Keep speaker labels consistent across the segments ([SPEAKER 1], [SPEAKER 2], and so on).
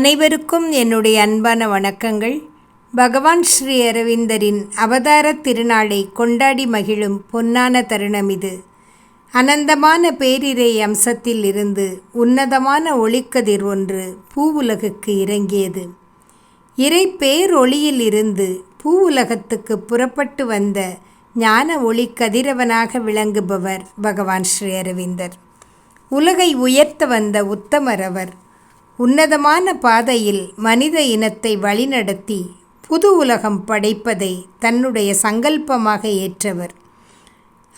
[SPEAKER 1] அனைவருக்கும் என்னுடைய அன்பான வணக்கங்கள். பகவான் ஸ்ரீ அரவிந்தரின் அவதார திருநாளை கொண்டாடி மகிழும் பொன்னான தருணம் இது. அனந்தமான பேரிரை அம்சத்தில் இருந்து உன்னதமான ஒளிக்கதிர் ஒன்று பூவுலகுக்கு இறங்கியது. இறை பேரொளியில் இருந்து பூவுலகத்துக்கு புறப்பட்டு வந்த ஞான ஒளி கதிரவனாக விளங்குபவர் பகவான் ஸ்ரீ அரவிந்தர். உலகை உயர்த்த வந்த உத்தமர் அவர் உன்னதமான பாதையில் மனித இனத்தை வழிநடத்தி புது உலகம் படைப்பதை தன்னுடைய சங்கல்பமாக ஏற்றவர்.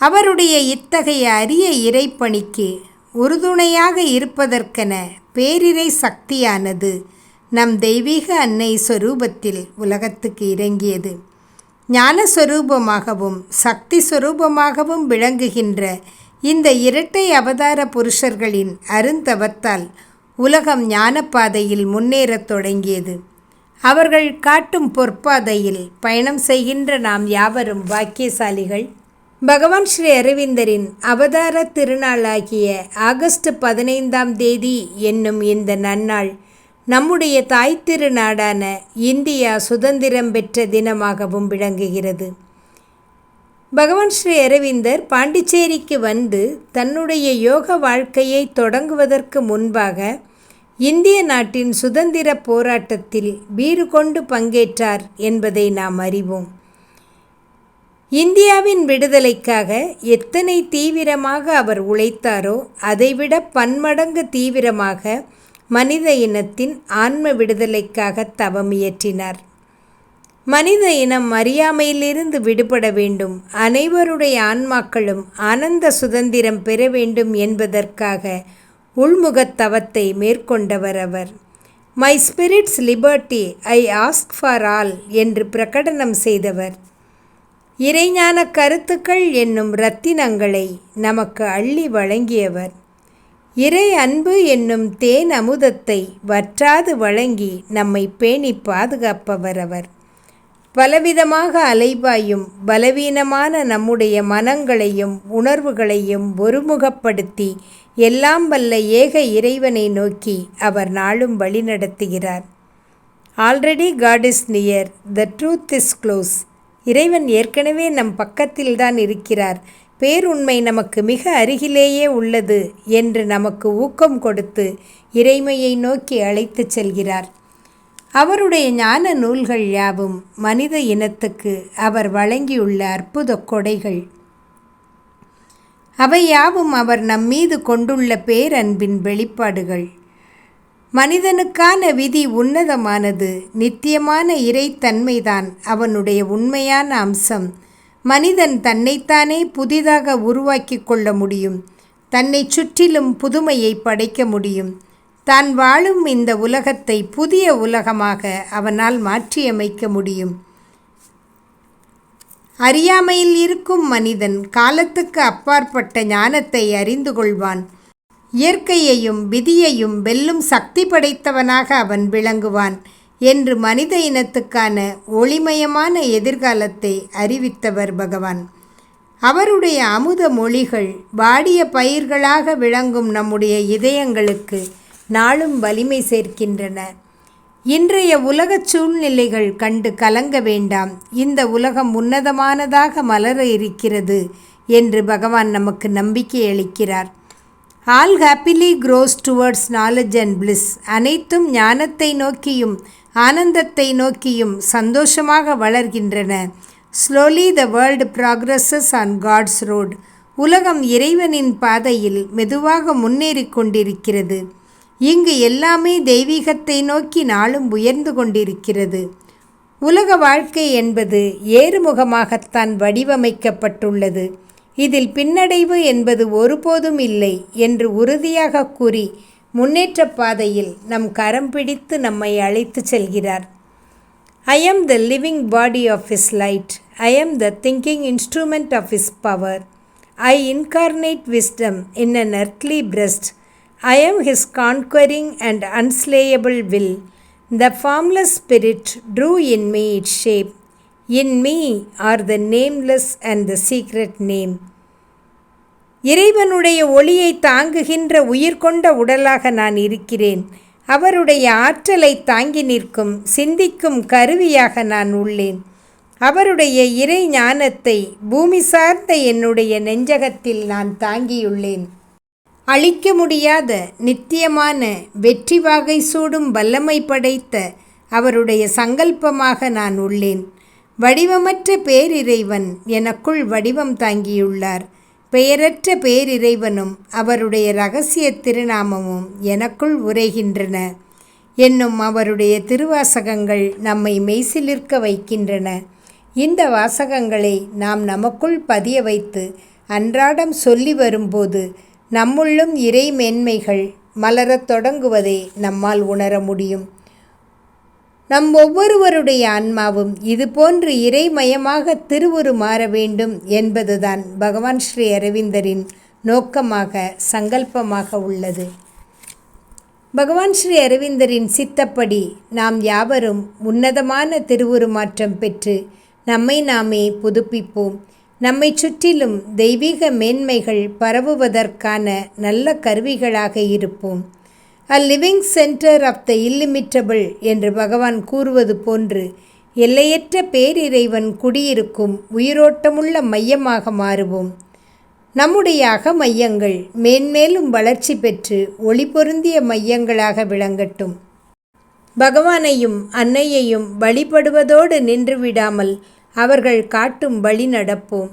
[SPEAKER 1] அவருடைய இத்தகைய அரிய இறைப்பணிக்கு உறுதுணையாக இருப்பதற்கென பேரிரை சக்தியானது நம் தெய்வீக அன்னை சொரூபத்தில் உலகத்துக்கு இறங்கியது. ஞான சொரூபமாகவும் சக்தி சொரூபமாகவும் விளங்குகின்ற இந்த இரட்டை அவதார புருஷர்களின் அருந்தவத்தால் உலகம் ஞானப்பாதையில் முன்னேறத் தொடங்கியது. அவர்கள் காட்டும் பொற்பாதையில் பயணம் செய்கின்ற நாம் யாவரும் பாக்கியசாலிகள். பகவான் ஸ்ரீ அரவிந்தரின் அவதார திருநாளாகிய ஆகஸ்ட் பதினைந்தாம் தேதி என்னும் இந்த நன்னாள் நம்முடைய தாய் திருநாடான இந்தியா சுதந்திரம் பெற்ற தினமாகவும் விளங்குகிறது. பகவான் ஸ்ரீ அரவிந்தர் பாண்டிச்சேரிக்கு வந்து தன்னுடைய யோக வாழ்க்கையை தொடங்குவதற்கு முன்பாக இந்திய நாட்டின் சுதந்திர போராட்டத்தில் வீறு கொண்டு பங்கேற்றார் என்பதை நாம் அறிவோம். இந்தியாவின் விடுதலைக்காக எத்தனை தீவிரமாக அவர் உழைத்தாரோ அதைவிட பன்மடங்கு தீவிரமாக மனித இனத்தின் ஆன்ம விடுதலைக்காக தவம் இயற்றினார். மனித இனம் அறியாமையிலிருந்து விடுபட வேண்டும். அனைவருடைய ஆன்மாக்களும் ஆனந்த சுதந்திரம் பெற வேண்டும் என்பதற்காக உள்முகத் தவத்தை மேற்கொண்டவர் அவர் my spirit's liberty I ask for all என்று பிரகடனம் செய்தவர். இறைஞான கருத்துக்கள் என்னும் இரத்தினங்களை நமக்கு அள்ளி வழங்கியவர். இறை அன்பு என்னும் தேன் அமுதத்தை வற்றாது வழங்கி நம்மை பேணி பாதுகாப்பவர் அவர் பலவிதமாக அலைபாயும் பலவீனமான நம்முடைய மனங்களையும் உணர்வுகளையும் ஒருமுகப்படுத்தி எல்லாம் வல்ல ஏக இறைவனை நோக்கி அவர் நாளும் வழி நடத்துகிறார். Already God is near the truth is close இறைவன் ஏற்கனவே நம் பக்கத்தில்தான் இருக்கிறார். பேருண்மை நமக்கு மிக அருகிலேயே உள்ளது என்று நமக்கு ஊக்கம் கொடுத்து இறைமையை நோக்கி அழைத்துச் செல்கிறார். அவருடைய ஞான நூல்கள் யாவும் மனித இனத்துக்கு அவர் வழங்கியுள்ள அற்புத கொடைகள். அவை யாவும் அவர் நம்மீது கொண்டுள்ள பேரன்பின் வெளிப்பாடுகள். மனிதனுக்கான விதி உன்னதமானது நித்தியமான இறைத்தன்மைதான் அவனுடைய உண்மையான அம்சம். மனிதன் தன்னைத்தானே புதிதாக உருவாக்கி கொள்ள முடியும் தன்னை சுற்றிலும் புதுமையை படைக்க முடியும். தான் வாழும் இந்த உலகத்தை புதிய உலகமாக அவனால் மாற்றியமைக்க முடியும். அறியாமையில் இருக்கும் மனிதன் காலத்துக்கு அப்பாற்பட்ட ஞானத்தை அறிந்து கொள்வான். இயற்கையையும் விதியையும் வெல்லும் சக்தி படைத்தவனாக அவன் விளங்குவான் என்று மனித இனத்துக்கான ஒளிமயமான எதிர்காலத்தை அறிவித்தவர் பகவான். அவருடைய அமுத மொழிகள் வாடிய பயிர்களாக விளங்கும் நம்முடைய இதயங்களுக்கு நாளும் வலிமை சேர்க்கின்றன. இன்றைய உலகச் சூழ்நிலைகள் கண்டு கலங்க வேண்டாம். இந்த உலகம் உன்னதமானதாக மலர இருக்கிறது என்று பகவான் நமக்கு நம்பிக்கை அளிக்கிறார். All happily grows towards knowledge and bliss அனைத்தும் ஞானத்தை நோக்கியும் ஆனந்தத்தை நோக்கியும் சந்தோஷமாக வளர்கின்றன. Slowly the world progresses on God's road உலகம் இறைவனின் பாதையில் மெதுவாக முன்னேறி கொண்டிருக்கிறது. இங்கு எல்லாமே தெய்வீகத்தை நோக்கி நாளும் உயர்ந்து கொண்டிருக்கிறது. உலக வாழ்க்கை என்பது ஏறுமுகமாகத்தான் வடிவமைக்கப்பட்டுள்ளது. இதில் பின்னடைவு என்பது ஒருபோதும் இல்லை என்று உறுதியாக கூறி முன்னேற்ற பாதையில் நம் கரம் பிடித்து நம்மை அழைத்து செல்கிறார். I am the living body of his light I am the thinking instrument of his power I incarnate wisdom in an earthly breast I am his conquering and unslayable will. The formless spirit drew in me its shape. In me are the nameless and the secret name. இறைவனுடைய ஒளியை தாங்குகின்ற உயிர் கொண்ட உடலாக நான் இருக்கிறேன் அவருடைய ஆற்றலை தாங்கி நிற்கும் சிந்திக்கும் கருவியாக நான் உள்ளேன் அவருடைய இறை ஞானத்தை பூமி சார்ந்த என்னுடைய நெஞ்சகத்தில் நான் தாங்கியுள்ளேன் அழிக்க முடியாத நித்தியமான வெற்றி வாகை சூடும் வல்லமை படைத்த அவருடைய சங்கல்பமாக நான் உள்ளேன். வடிவமற்ற பேரிறைவன் எனக்குள் வடிவம் தாங்கியுள்ளார். பெயரற்ற பேரிறைவனும் அவருடைய ரகசிய திருநாமமும் எனக்குள் உரைகின்றன. என்னும் அவருடைய திருவாசகங்கள் நம்மை மெய்சிலிருக்க வைக்கின்றன. இந்த வாசகங்களை நாம் நமக்குள் பதிய வைத்து அன்றாடம் சொல்லி வரும்போது நம்முள்ளும் இறை மேன்மைகள் மலரத் தொடங்குவதை நம்மால் உணர முடியும். நம் ஒவ்வொருவருடைய ஆன்மாவும் இதுபோன்று இறைமயமாக திருவுரு மாற வேண்டும் என்பதுதான் பகவான் ஸ்ரீ அரவிந்தரின் நோக்கமாக சங்கல்பமாக உள்ளது. பகவான் ஸ்ரீ அரவிந்தரின் சித்தப்படி நாம் யாவரும் உன்னதமான திருவுருமாற்றம் பெற்று நம்மை நாமே புதுப்பிப்போம். நம்மை சுற்றிலும் தெய்வீக மேன்மைகள் பரவுவதற்கான நல்ல கருவிகளாக இருப்போம். A living centre of the illimitable என்று பகவான் கூறுவது போன்று எல்லையற்ற பேரிறைவன் குடியிருக்கும் உயிரோட்டமுள்ள மையமாக மாறுவோம். நம்முடைய அக மையங்கள் மேன்மேலும் வளர்ச்சி பெற்று ஒளி பொருந்திய மையங்களாக விளங்கட்டும். பகவானையும் அன்னையையும் வழிபடுவதோடு நின்றுவிடாமல் அவர்கள் காட்டும் வழி நடப்போம்.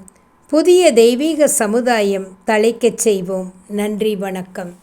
[SPEAKER 1] புதிய தெய்வீக சமுதாயம் தழைக்கச் செய்வோம். நன்றி வணக்கம்.